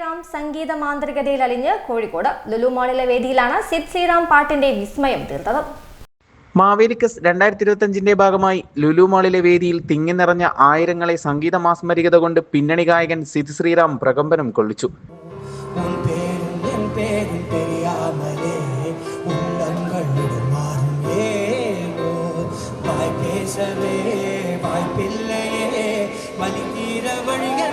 ശ്രീറാം സംഗീത മാന്ത്രികതയിൽ അലിഞ്ഞ് കോഴിക്കോട് ലുലുമാളിലെ വേദിയിലാണ് സിദ് ശ്രീറാം പാട്ടിന്റെ വിസ്മയം തീർത്തത്. മാവേലിക്കസ് രണ്ടായിരത്തി ഇരുപത്തിയഞ്ചിന്റെ ഭാഗമായി ലുലുമാളിലെ വേദിയിൽ തിങ്ങി നിറഞ്ഞ ആയിരങ്ങളെ സംഗീത മാസ്മരികത കൊണ്ട് പിന്നണി ഗായകൻ സിദ് ശ്രീറാം പ്രകമ്പനം കൊള്ളിച്ചു. വായ്പില്ലയേ വലിയ വഴികൾ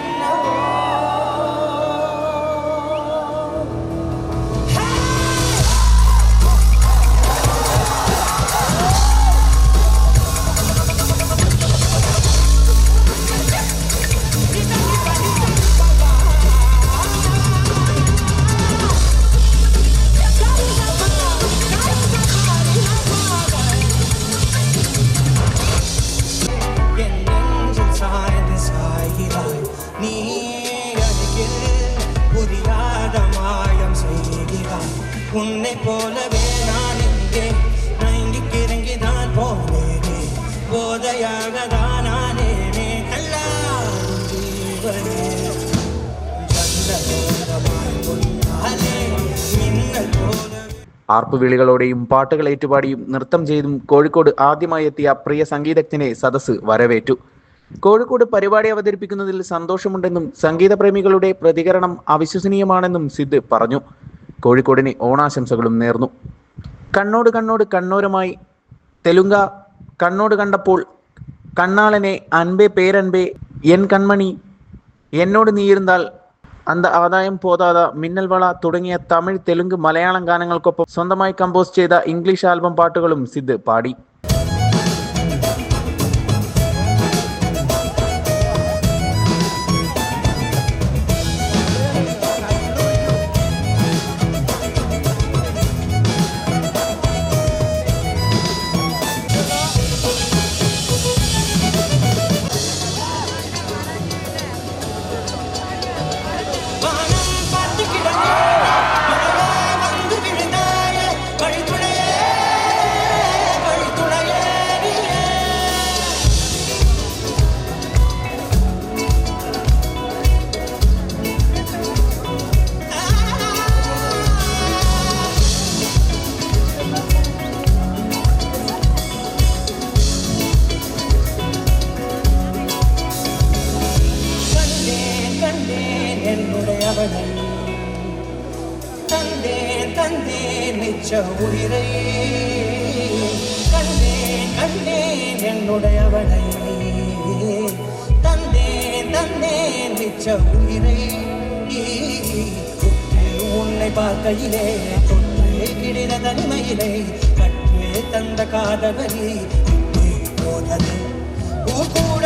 உன்னை போலவே நான் இங்கே நைங்கி கிறங்கி தான் போனேனே போதையாக தான் நானேனே கல்லாடும் ஜீவனே ചന്ദ്രലോകമായി പൊന്നാലേ മിന്നൽ പോലെ ആർപ്പുവിളികളോടെയും പാട്ടുകൾ ഏറ്റുപാടിയും നൃത്തം ചെയ്തും കോഴിക്കോട് ആദ്യമായി എത്തിയ പ്രിയ സംഗീതജ്ഞനെ സദസ്സ് വരവേറ്റു കോഴിക്കോട് പരിപാടി അവതരിപ്പിക്കുന്നതിൽ സന്തോഷമുണ്ടെന്നും സംഗീതപ്രേമികളുടെ പ്രതികരണം അവിശ്വസനീയമാണെന്നും സിദ് പറഞ്ഞു കോഴിക്കോടിന് ഓണാശംസകളും നേർന്നു. കണ്ണോട് കണ്ണോട് കണ്ണോരമായി തെലുങ്ക കണ്ണോട് കണ്ടപ്പോൾ കണ്ണാളനെ അൻപേ പേരൻപേ എൻ കൺമണി എന്നോട് നീയിരുന്നാൽ അന്ത ആദായം പോതാത മിന്നൽ വള തുടങ്ങിയ തമിഴ് തെലുങ്ക് മലയാളം ഗാനങ്ങൾക്കൊപ്പം സ്വന്തമായി കമ്പോസ് ചെയ്ത ഇംഗ്ലീഷ് ആൽബം പാട്ടുകളും സിദ് പാടി. உடையவனை தந்தே தந்தே நிச்ச உயிரை. கண்டே கண்டே என்னுடையவனை. தந்தே தந்தே நிச்ச உயிரை. உன்னை பார்க்கையிலே தொற்றே கிடைத தனிமையிலே கற்றே தந்த காதவரி போதது கூட